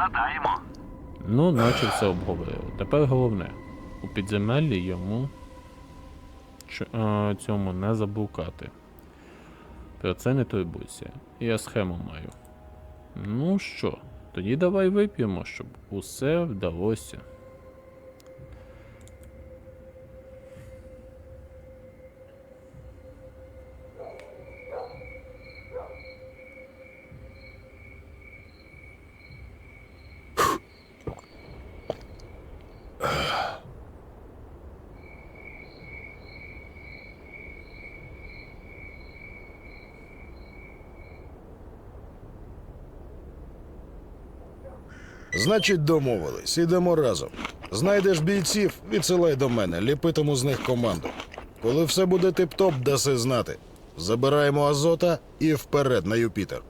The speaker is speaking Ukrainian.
Гадаємо. Ну, наче все обговорили. Тепер головне. У підземеллі йому ч- а, цьому не заблукати. Про це не турбуйся. Я схему маю. Ну що, тоді давай вип'ємо, щоб усе вдалося. Значить, домовились, ідемо разом. Знайдеш бійців, відсилай до мене, ліпитиму з них команду. Коли все буде тип-топ, даси знати. Забираємо азота і вперед на Юпітер.